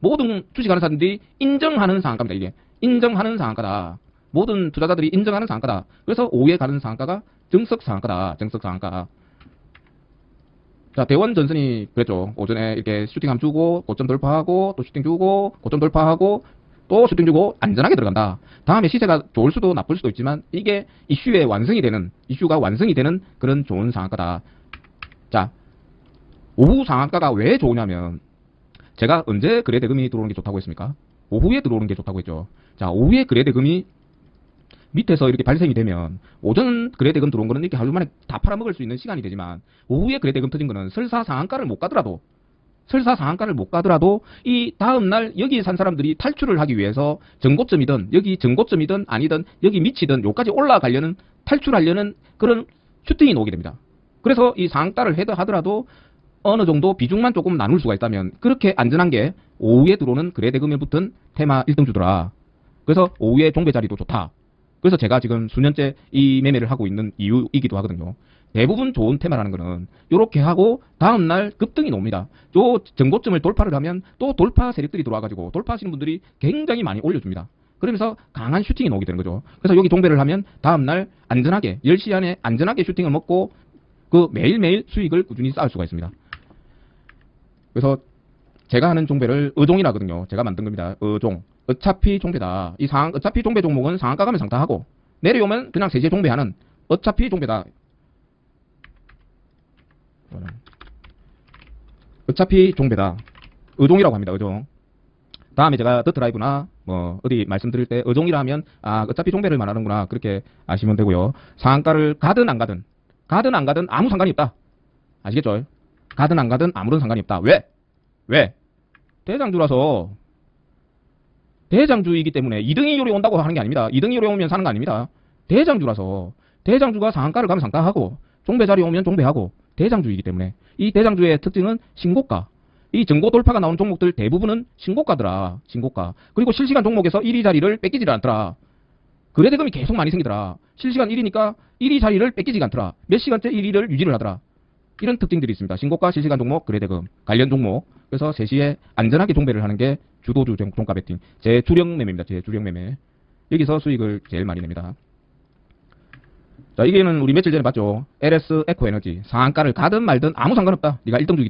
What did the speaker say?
모든 주식하는 사람들이 인정하는 상한가입니다. 이게 인정하는 상한가다. 모든 투자자들이 인정하는 상한가다. 그래서 5위에 가는 상한가가 정석 상한가다. 정석 상한가. 자, 대원 전선이 그랬죠. 오전에 이렇게 슈팅 함 주고, 고점 돌파하고, 또 슈팅 주고, 고점 돌파하고, 또 슈팅 주고, 안전하게 들어간다. 다음에 시세가 좋을 수도 나쁠 수도 있지만, 이게 이슈의 완성이 되는, 이슈가 완성이 되는 그런 좋은 상한가다. 자, 오후 상한가가 왜 좋으냐면, 제가 언제 거래 대금이 들어오는 게 좋다고 했습니까? 오후에 들어오는 게 좋다고 했죠. 자, 오후에 거래 대금이 밑에서 이렇게 발생이 되면 오전 거래 대금 들어온 거는 이렇게 하루 만에 다 팔아먹을 수 있는 시간이 되지만 오후에 거래 대금 터진 거는 설사 상한가를 못 가더라도 설사 상한가를 못 가더라도 이 다음 날 여기 산 사람들이 탈출을 하기 위해서 전고점이든 여기 전고점이든 아니든 여기 밑이든 요까지 올라가려는 탈출하려는 그런 슈팅이 나오게 됩니다. 그래서 이 상한가를 해도 하더라도 어느 정도 비중만 조금 나눌 수가 있다면 그렇게 안전한 게 오후에 들어오는 거래 대금에 붙은 테마 1등 주더라. 그래서 오후에 종배 자리도 좋다. 그래서 제가 지금 수년째 이 매매를 하고 있는 이유이기도 하거든요. 대부분 좋은 테마라는 거는 이렇게 하고 다음날 급등이 나옵니다. 요 전고점을 돌파를 하면 또 돌파 세력들이 들어와가지고 돌파하시는 분들이 굉장히 많이 올려줍니다. 그러면서 강한 슈팅이 나오게 되는 거죠. 그래서 여기 종배를 하면 다음날 안전하게 10시 안에 안전하게 슈팅을 먹고 그 매일매일 수익을 꾸준히 쌓을 수가 있습니다. 그래서 제가 하는 종배를 의종이라 하거든요. 제가 만든 겁니다. 의종. 어차피 종배다. 이 상, 어차피 종배 종목은 상한가 가면 상타하고, 내려오면 그냥 세제 종배하는 어차피 종배다. 어차피 종배다. 의종이라고 합니다. 의종. 다음에 제가 더 드라이브나 뭐 어디 말씀드릴 때 의종이라 하면 아 어차피 종배를 말하는구나 그렇게 아시면 되고요. 상한가를 가든 안 가든 가든 안 가든 아무 상관이 없다. 아시겠죠? 가든 안 가든 아무런 상관이 없다. 왜? 왜? 대장주라서 대장주이기 때문에 2등이율이 온다고 하는 게 아닙니다. 2등이율이 오면 사는 거 아닙니다. 대장주라서 대장주가 상한가를 가면 상가하고 종배 자리 오면 종배하고 대장주이기 때문에 이 대장주의 특징은 신고가. 이 전고 돌파가 나온 종목들 대부분은 신고가더라. 신고가. 그리고 실시간 종목에서 1위 자리를 뺏기질 않더라. 거래 대금이 계속 많이 생기더라. 실시간 1위니까 1위 자리를 뺏기지가 않더라. 몇 시간째 1위를 유지를 하더라. 이런 특징들이 있습니다. 신고가, 실시간 종목, 거래대금, 관련 종목. 그래서 3시에 안전하게 종배를 하는 게 주도주 종- 종가 베팅. 제 주력 매매입니다. 제 주력 매매. 여기서 수익을 제일 많이 냅니다. 자, 이게는 우리 며칠 전에 봤죠. LS 에코 에너지. 상한가를 가든 말든 아무 상관없다. 네가 1등 주기